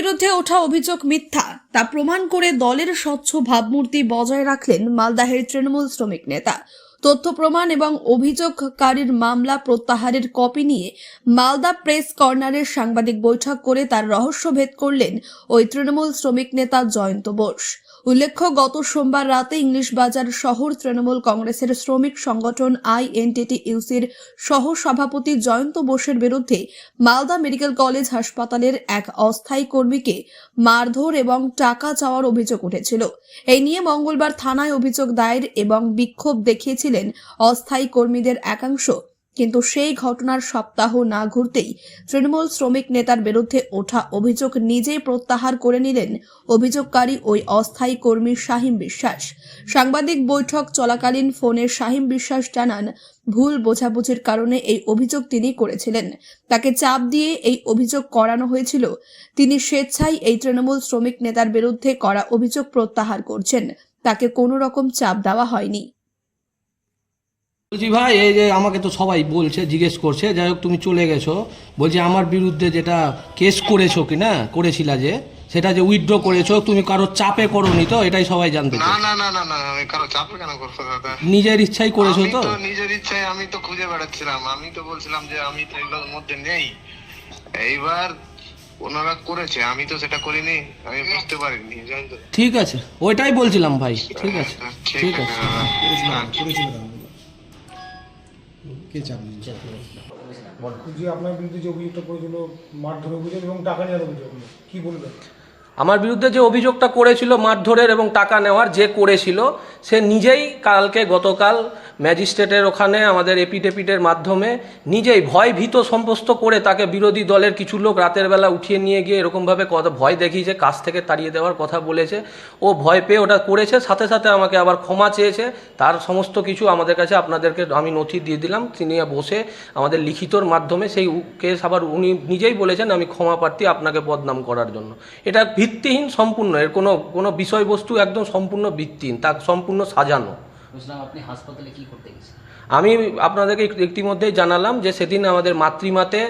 বিরুদ্ধে ওঠা অভিযোগ মিথ্যা। তা প্রমাণ করে দলের স্বচ্ছ ভাবমূর্তি বজায় রাখলেন মালদাহের তৃণমূল শ্রমিক নেতা। তথ্য প্রমাণ এবং অভিযোগকারীর মামলা প্রত্যাহারের কপি নিয়ে মালদা প্রেস কর্নারের সাংবাদিক বৈঠক করে তার রহস্য ভেদ করলেন ওই তৃণমূল শ্রমিক নেতা জয়ন্ত বোস। উল্লেখ্য, গত সোমবার রাতে ইংলিশ বাজার শহর তৃণমূল কংগ্রেসের শ্রমিক সংগঠন আইএনটিটি ইউসির সহ সভাপতি জয়ন্ত বোসের বিরুদ্ধে মালদা মেডিকেল কলেজ হাসপাতালের এক অস্থায়ী কর্মীকে মারধর এবং টাকা চাওয়ার অভিযোগ উঠেছিল। এই নিয়ে মঙ্গলবার থানায় অভিযোগ দায়ের এবং বিক্ষোভ দেখিয়েছিলেন অস্থায়ী কর্মীদের একাংশ। কিন্তু সেই ঘটনার সপ্তাহ না ঘুরতেই তৃণমূল শ্রমিক নেতার বিরুদ্ধে ওঠা অভিযোগ নিজেই প্রত্যাহার করে নিলেন অভিযোগকারী ওই অস্থায়ী কর্মী শাহিম বিশ্বাস। সাংবাদিক বৈঠক চলাকালীন ফোনে শাহিম বিশ্বাস জানান, ভুল বোঝাবুঝির কারণে এই অভিযোগ তিনি করেছিলেন। তাকে চাপ দিয়ে এই অভিযোগ করানো হয়েছিল। তিনি স্বেচ্ছায় এই তৃণমূল শ্রমিক নেতার বিরুদ্ধে করা অভিযোগ প্রত্যাহার করছেন। তাকে কোনো রকম চাপ দেওয়া হয়নি। বলছি ভাই এই যে আমাকে তো সবাই বলছে জিজ্ঞেস করছে যাই হোক তুমি চলে গেছো। বলছি আমার বিরুদ্ধে যেটা কেস করেছ কি না করেছিলা যে সেটা যে উইথড্র করেছ তুমি কারও চাপে করোনি তো এটাই সবাই জানতে না না না না না আমি কারও চাপে কেন করছ দাদা? নিজের ইচ্ছাই করেছ আমি তো। তো নিজের ইচ্ছায় আমি তো খুঁজে বেড়াচ্ছিলাম। আমি তো বলছিলাম যে আমি তো এগুলোর মধ্যে নেই। এইবার ওনারা করেছে আমি তো সেটা করিনি আমি বুঝতে পারিনি ঠিক আছে ওইটাই বলছিলাম ভাই ঠিক আছে ঠিক আছে। কে চাপ যে আপনার বিরুদ্ধে যে অভিযোগটা করেছিল মারধর অভিযোগ এবং টাকা নেওয়ার অভিযোগ কি বলবেন? আমার বিরুদ্ধে যে অভিযোগটা করেছিল মারধরের এবং টাকা নেওয়ার যে করেছিল, সে নিজেই কালকে গতকাল ম্যাজিস্ট্রেটের ওখানে আমাদের এপিটেপিটের মাধ্যমে নিজেই ভয় ভীত সম্পস্ত করে তাকে বিরোধী দলের কিছু লোক রাতের বেলা উঠিয়ে নিয়ে গিয়ে এরকমভাবে কথা, ভয় দেখিয়েছে কাজ থেকে তাড়িয়ে দেওয়ার কথা বলেছে। ও ভয় পেয়ে ওটা করেছে, সাথে সাথে আমাকে আবার ক্ষমা চেয়েছে। তার সমস্ত কিছু আমাদের কাছে আপনাদেরকে আমি নথি দিয়ে দিলাম। তিনি বসে আমাদের লিখিতর মাধ্যমে সেই কেস আবার উনি নিজেই বলেছেন, আমি ক্ষমা প্রার্থী আপনাকে বদনাম করার জন্য। এটা ভিত্তিহীন সম্পূর্ণ, এর কোনো কোনো বিষয়বস্তু একদম সম্পূর্ণ ভিত্তিহীন তা সম্পূর্ণ সাজানো। আপনি হাসপাতালে কি করতে গেছেন আমি আপনাদেরকে ইতিমধ্যেই জানালাম যে সেদিন আমাদের মাতৃমাতে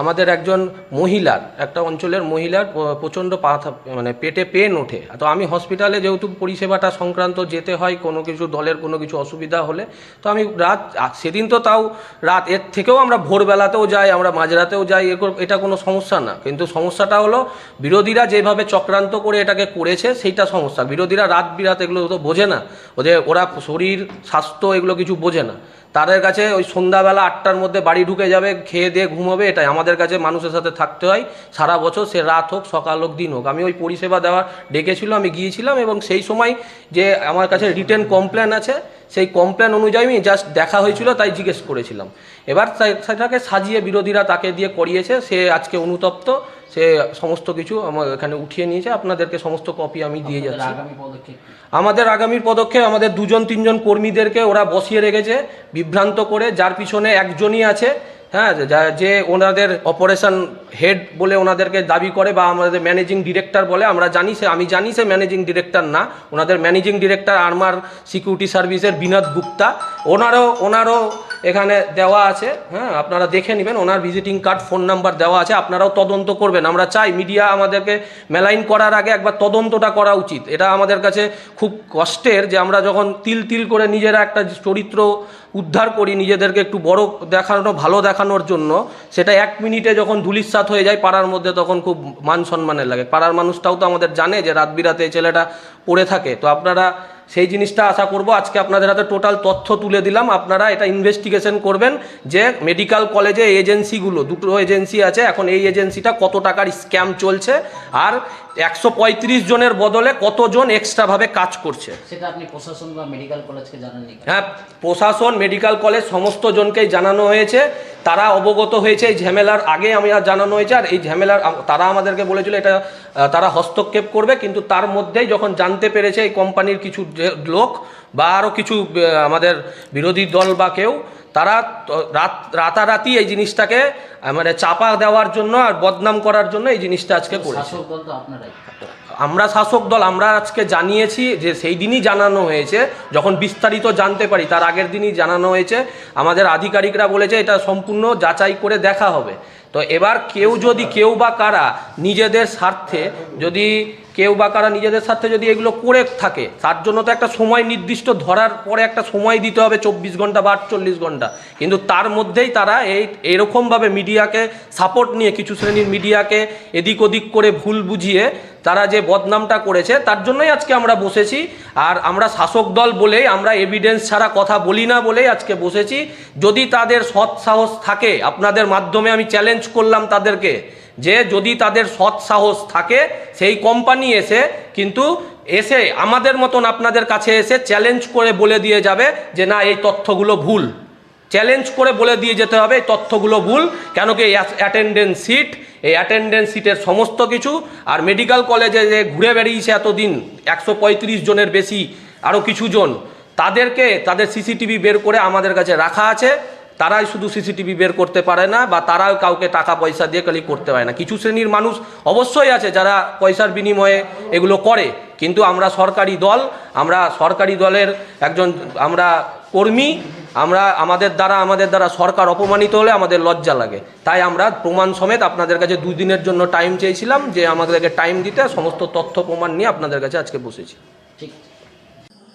আমাদের একজন মহিলার একটা অঞ্চলের মহিলার প্রচণ্ড পাথা মানে পেটে পেন ওঠে। তো আমি হসপিটালে যেহেতু পরিষেবাটা সংক্রান্ত যেতে হয়, কোনো কিছু দলের কোনো কিছু অসুবিধা হলে, তো আমি রাত সেদিন তো তাও রাত, এর থেকেও আমরা ভোরবেলাতেও যাই, আমরা মাঝরাতেও যাই এটা কোনো সমস্যা না। কিন্তু সমস্যাটা হলো বিরোধীরা যেভাবে চক্রান্ত করে এটাকে করেছে, সেইটা সমস্যা। বিরোধীরা রাত বিরাত এগুলো তো বোঝে না ওদের ওরা শরীর, স্বাস্থ্য এগুলো কিছু বোঝে না। তাদের কাছে ওই সন্ধ্যাবেলা আটটার মধ্যে বাড়ি ঢুকে যাবে, খেয়ে দিয়ে ঘুমাবে, এটাই। আমাদের কাছে মানুষের সাথে থাকতে হয়। সারা বছর সে রাত হোক, সকাল হোক, দিন হোক। আমি ওই পরিষেবা দেওয়া ডেকেছিল, আমি গিয়েছিলাম এবং সেই সময় যে আমার কাছে রিটেন কমপ্লেন আছে, সেই কমপ্লেন অনুযায়ী আমি জাস্ট দেখা হয়েছিল, তাই জিজ্ঞেস করেছিলাম। এবার সেটাকে সাজিয়ে বিরোধীরা তাকে দিয়ে করিয়েছে, সে আজকে অনুতপ্ত। সে সমস্ত কিছু আমার এখানে উঠিয়ে নিয়েছে। আপনাদেরকে সমস্ত কপি আমি দিয়ে যাচ্ছি? আমাদের আগামীর পদক্ষেপ আমাদের দুজন তিনজন কর্মীদেরকে ওরা বসিয়ে রেখেছে বিভ্রান্ত করে যার পিছনে একজনই আছে হ্যাঁ যে ওনাদের অপারেশন হেড বলে ওনাদেরকে দাবি করে বা আমাদের ম্যানেজিং ডিরেক্টর বলে আমরা জানি সে আমি জানি সে ম্যানেজিং ডিরেক্টর না। ওনাদের ম্যানেজিং ডিরেক্টর আর্মার সিকিউরিটি সার্ভিসের বিনোদ গুপ্তা। ওনারও ওনারও এখানে দেওয়া আছে হ্যাঁ আপনারা দেখে নেবেন, ওনার ভিজিটিং কার্ড ফোন নাম্বার দেওয়া আছে, আপনারাও তদন্ত করবেন। আমরা চাই মিডিয়া আমাদেরকে মেলাইন করার আগে একবার তদন্তটা করা উচিত। এটা আমাদের কাছে খুব কষ্টের যে আমরা যখন তিল তিল করে নিজেরা একটা চরিত্র উদ্ধার করি নিজেদেরকে একটু বড় দেখানো, ভালো দেখানোর জন্য, সেটা এক মিনিটে যখন ধুলিস্বাত হয়ে যায়, পাড়ার মধ্যে তখন খুব মান সম্মানের লাগে। পাড়ার মানুষটাও তো আমাদের জানে যে রাত বিরাতে ছেলেটা পড়ে থাকে। তো আপনারা সেই জিনিসটা আশা করব আজকে আপনাদের হাতে টোটাল তথ্য তুলে দিলাম। আপনারা এটা ইনভেস্টিগেশন করবেন যে মেডিকেল কলেজে এজেন্সিগুলো দুটো এজেন্সি আছে, এখন এই এজেন্সিটা কত টাকার স্ক্যাম চলছে। আর একশো পঁয়ত্রিশ জনের বদলে কতজন এক্সট্রাভাবে কাজ করছে? সেটা আপনি প্রশাসন বা মেডিকেল কলেজকে জানাননি হ্যাঁ প্রশাসন মেডিকেল কলেজ সমস্ত জনকেই জানানো হয়েছে। তারা অবগত হয়েছে এই ঝামেলার আগে আমি আর জানানো হয়েছে আর এই ঝামেলার তারা আমাদেরকে বলেছিল এটা তারা হস্তক্ষেপ করবে কিন্তু তার মধ্যেই যখন জানতে পেরেছে এই কোম্পানির কিছু লোক বা আরও কিছু আমাদের বিরোধী দল বা কেউ তারা রাত রাতারাতি এই জিনিসটাকে মানে চাপা দেওয়ার জন্য আর বদনাম করার জন্য এই জিনিসটা আজকে করেছে। আমরা শাসক দল আমরা আজকে জানিয়েছি যে সেই দিনই জানানো হয়েছে যখন বিস্তারিত জানতে পারি তার আগের দিনই জানানো হয়েছে। আমাদের আধিকারিকরা বলেছে এটা সম্পূর্ণ যাচাই করে দেখা হবে। তো এবার কেউ যদি কেউ বা কারা নিজেদের স্বার্থে যদি কেউ বা কারা নিজেদের স্বার্থে যদি এগুলো করে থাকে, তার জন্য তো একটা সময় নির্দিষ্ট ধরার পরে একটা সময় দিতে হবে, চব্বিশ ঘণ্টা বা আটচল্লিশ ঘণ্টা। কিন্তু তার মধ্যেই তারা এই, এরকমভাবে মিডিয়াকে সাপোর্ট নিয়ে, কিছু শ্রেণির মিডিয়াকে এদিক ওদিক করে ভুল বুঝিয়ে তারা যে বদনামটা করেছে, তার জন্যই আজকে আমরা বসেছি। আর আমরা শাসক দল বলেই, আমরা এভিডেন্স ছাড়া কথা বলি না বলেই আজকে বসেছি। যদি তাদের সৎ সাহস থাকে, আপনাদের মাধ্যমে আমি চ্যালেঞ্জ করলাম তাদেরকে যে যদি তাদের সৎ সাহস থাকে, সেই কোম্পানি এসে কিন্তু এসে আমাদের মতন আপনাদের কাছে এসে চ্যালেঞ্জ করে বলে দিয়ে যাবে যে না, এই তথ্যগুলো ভুল। চ্যালেঞ্জ করে বলে দিয়ে যেতে হবে, এই তথ্যগুলো ভুল। কেন কি অ্যাটেন্ডেন্স সিট এই অ্যাটেন্ডেন্স সিটের সমস্ত কিছু। আর মেডিকেল কলেজে যে ঘুরে বেড়িয়েছে এতদিন, একশো পঁয়ত্রিশ জনের বেশি আরও কিছু জন। তাদেরকে, তাদের সিসিটিভি বের করে আমাদের কাছে রাখা আছে। তারাই শুধু সিসিটিভি বের করতে পারে না বা তারাও কাউকে টাকা পয়সা দিয়ে খালি করতে পারে না। কিছু শ্রেণির মানুষ অবশ্যই আছে যারা পয়সার বিনিময়ে এগুলো করে, কিন্তু আমরা সরকারি দল, আমরা সরকারি দলের একজন, আমরা কর্মী, আমরা আমাদের দ্বারা আমাদের দ্বারা সরকার অপমানিত হলে আমাদের লজ্জা লাগে। তাই আমরা প্রমাণ সমেত আপনাদের কাছে দুই দিনের জন্য টাইম চেয়েছিলাম যে আমাদেরকে টাইম দিতে, সমস্ত তথ্য প্রমাণ নিয়ে আপনাদের কাছে আজকে বসেছি। ঠিক।